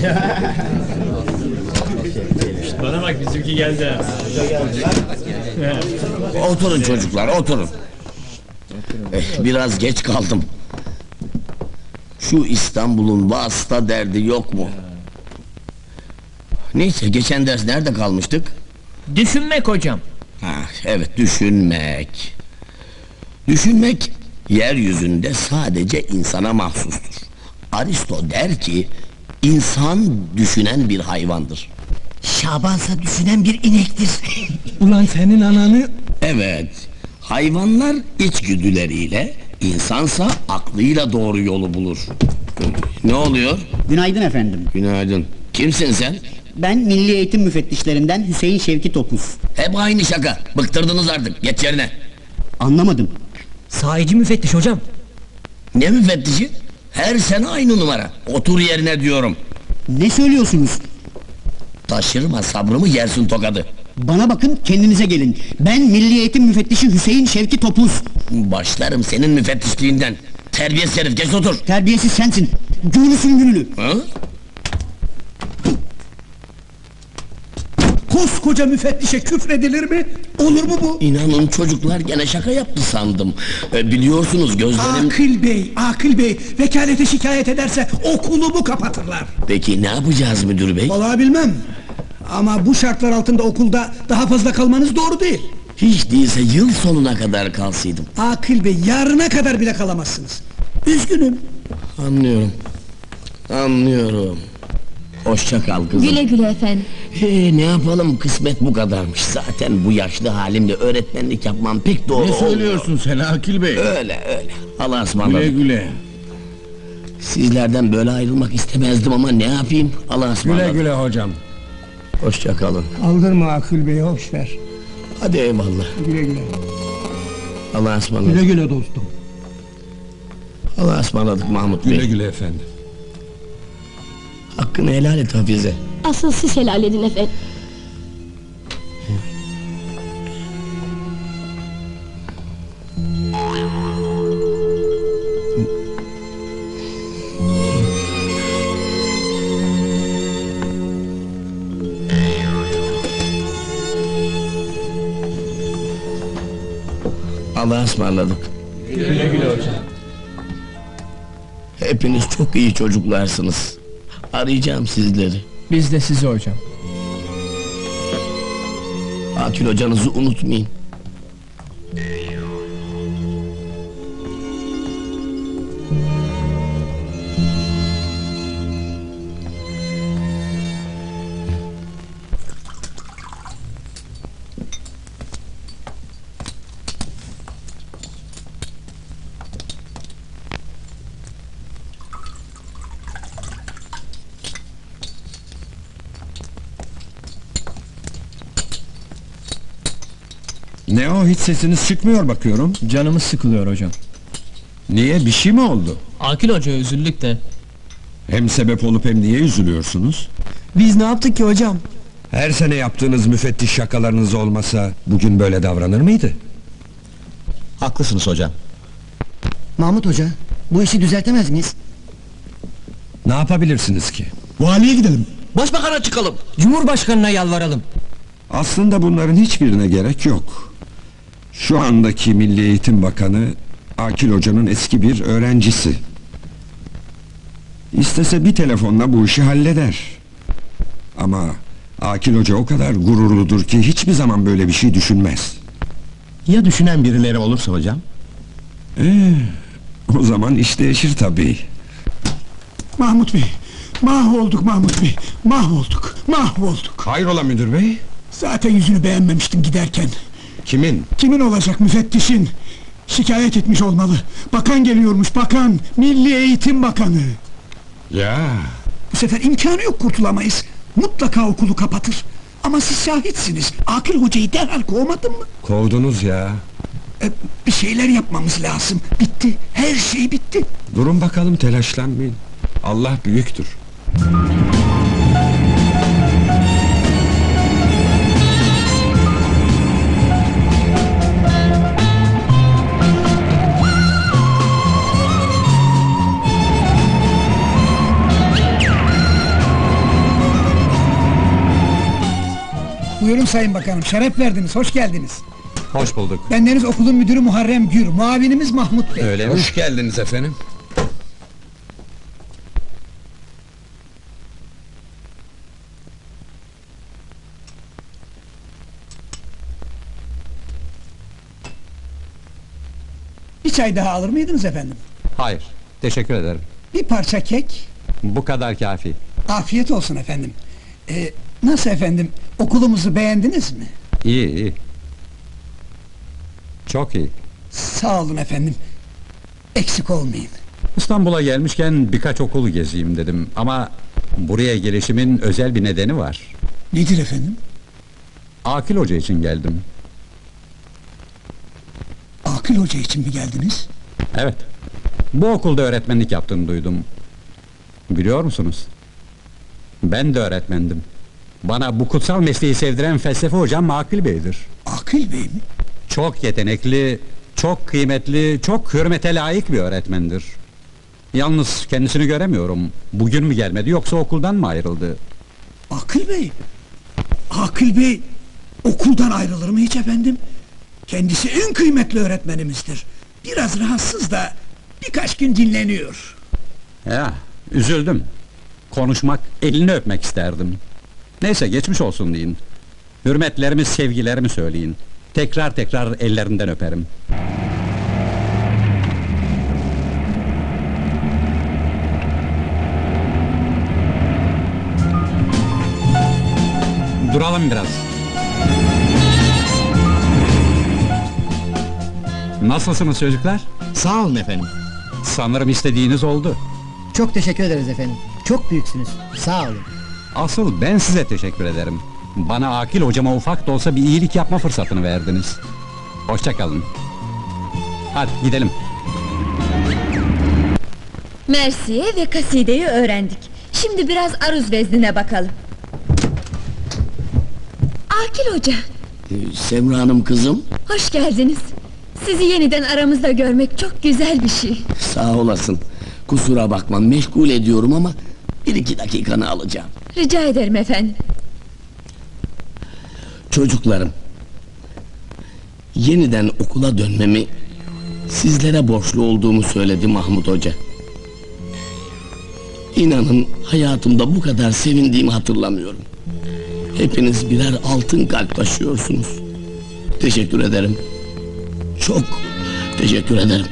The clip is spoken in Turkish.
Bana bak bizimki geldi. Oturun çocuklar, oturun. Eh, biraz geç kaldım. Şu İstanbul'un vasıta derdi yok mu? Neyse, geçen ders nerede kalmıştık? Düşünmek hocam. Ha, evet, düşünmek. Düşünmek, yeryüzünde sadece insana mahsustur. Aristo der ki, insan düşünen bir hayvandır. Şabansa düşünen bir inektir. Ulan senin ananı... Evet, hayvanlar içgüdüleriyle, insansa aklıyla doğru yolu bulur. Ne oluyor? Günaydın efendim. Günaydın. Kimsin sen? Ben Milli Eğitim Müfettişlerinden Hüseyin Şevki Topuz. Hep aynı şaka. Bıktırdınız artık. Geç yerine. Anlamadım. Sahici müfettiş hocam. Ne müfettişi? Her sene aynı numara. Otur yerine diyorum. Ne söylüyorsunuz? Taşırma sabrımı yersin tokadı. Bana bakın kendinize gelin. Ben Milli Eğitim Müfettişi Hüseyin Şevki Topuz. Başlarım senin müfettişliğinden. Terbiyesiz herif geç otur. Terbiyesiz sensin. Gülüsün gülünü. Ha? Koskoca müfettişe küfredilir mi? Olur mu bu? İnanın çocuklar gene şaka yaptı sandım. E, biliyorsunuz gözlerim... Akil Bey, Akil Bey, vekalete şikayet ederse okulumu kapatırlar. Peki ne yapacağız müdür bey? Vallahi bilmem. Ama bu şartlar altında okulda daha fazla kalmanız doğru değil. Hiç değilse yıl sonuna kadar kalsaydım. Akil Bey, yarına kadar bile kalamazsınız. Üzgünüm. Anlıyorum. Anlıyorum. Hoşça kal kızım. Güle güle efendim. He, ne yapalım kısmet bu kadarmış. Zaten bu yaşlı halimle öğretmenlik yapmam pek doğru Ne olmuyor. söylüyorsun sen Akil Bey? Öyle öyle. Allah'a ısmarladık. Güle güle. Sizlerden böyle ayrılmak istemezdim ama ne yapayım? Allah'a ısmarladık. güle hocam. Hoşça kalın. Aldırma Akil Bey, hoş ver. Hadi eyvallah. Güle güle. Allah'a ısmarladık. güle dostum. Allah'a ısmarladık Mahmut Bey. güle efendim. Hakkını helal et Hafize. Asıl siz helal edin efendim. Allah'a ısmarladık. Güle güle hocam. Hepiniz çok iyi çocuklarsınız. Arayacağım sizleri. Biz de sizi hocam. Akil hocanızı unutmayın. Ne o hiç sesiniz çıkmıyor bakıyorum. Canımız sıkılıyor hocam. Niye bir şey mi oldu? Akil Hoca üzüldük de. Hem sebep olup hem niye üzülüyorsunuz? Biz ne yaptık ki hocam? Her sene yaptığınız müfettiş şakalarınız olmasa bugün böyle davranır mıydı? Haklısınız hocam. Mahmut Hoca, bu işi düzeltemez miyiz? Ne yapabilirsiniz ki? Valiye gidelim. Başbakan'a çıkalım. Cumhurbaşkanına yalvaralım. Aslında bunların hiçbirine gerek yok. Şu andaki Milli Eğitim Bakanı Akil Hoca'nın eski bir öğrencisi. İstese bir telefonla bu işi halleder. Ama Akil Hoca o kadar gururludur ki hiçbir zaman böyle bir şey düşünmez. Ya düşünen birileri olursa hocam? Ee, o zaman iş değişir tabii. Mahmut Bey, mahvolduk Mahmut Bey. Mahvolduk, mahvolduk. Hayrola müdür bey? Zaten yüzünü beğenmemiştim giderken. Kimin? Kimin olacak müfettişin? Şikayet etmiş olmalı. Bakan geliyormuş, bakan. Milli Eğitim Bakanı. Ya Bu sefer imkanı yok kurtulamayız. Mutlaka okulu kapatır. Ama siz şahitsiniz. Akil hocayı derhal kovmadın mı? kovdunuz ya. E, bir şeyler yapmamız lazım. Bitti. Her şey bitti. Durun bakalım telaşlanmayın. Allah büyüktür. Buyurun Sayın Bakanım, şeref verdiniz, hoş geldiniz. Hoş bulduk. Bendeniz okulun müdürü Muharrem Gür, muavinimiz Mahmut Bey. Öyle mi? Hoş geldiniz efendim. Bir çay daha alır mıydınız efendim? Hayır. Teşekkür ederim. Bir parça kek, Bu kadar kafi. afiyet olsun efendim. Ee, nasıl efendim, okulumuzu beğendiniz mi? İyi iyi. Çok iyi. Sağ olun efendim. Eksik olmayın. İstanbul'a gelmişken birkaç okul gezeyim dedim ama buraya gelişimin özel bir nedeni var. Nedir efendim? Akil Hoca için geldim. Akıl Hoca için mi geldiniz? Evet. Bu okulda öğretmenlik yaptığını duydum. Biliyor musunuz? Ben de öğretmendim. Bana bu kutsal mesleği sevdiren felsefe hocam Akil Bey'dir. Akıl Bey mi? Çok yetenekli, çok kıymetli, çok hürmete layık bir öğretmendir. Yalnız kendisini göremiyorum. Bugün mü gelmedi yoksa okuldan mı ayrıldı? Akıl Bey! Akıl Bey okuldan ayrılır mı hiç efendim? Kendisi en kıymetli öğretmenimizdir. Biraz rahatsız da birkaç gün dinleniyor. Ya, üzüldüm. Konuşmak, elini öpmek isterdim. Neyse geçmiş olsun deyin. Hürmetlerimi, sevgilerimi söyleyin. Tekrar tekrar ellerinden öperim. Duralım biraz. Nasılsınız çocuklar? Sağ olun efendim. Sanırım istediğiniz oldu. Çok teşekkür ederiz efendim. Çok büyüksünüz. Sağ olun. Asıl ben size teşekkür ederim. Bana Akil hocama ufak da olsa bir iyilik yapma fırsatını verdiniz. Hoşça kalın. Hadi gidelim. Mersiye ve kasideyi öğrendik. Şimdi biraz aruz veznine bakalım. Akil Hoca, Ee, Semra Hanım kızım, hoş geldiniz. Sizi yeniden aramızda görmek çok güzel bir şey. sağ olasın. Kusura bakma, meşgul ediyorum ama bir iki dakikanı alacağım. Rica ederim efendim. Çocuklarım, yeniden okula dönmemi sizlere borçlu olduğumu söyledi Mahmut Hoca. İnanın hayatımda bu kadar sevindiğimi hatırlamıyorum. Hepiniz birer altın kalp taşıyorsunuz. Teşekkür ederim. Çok teşekkür ederim.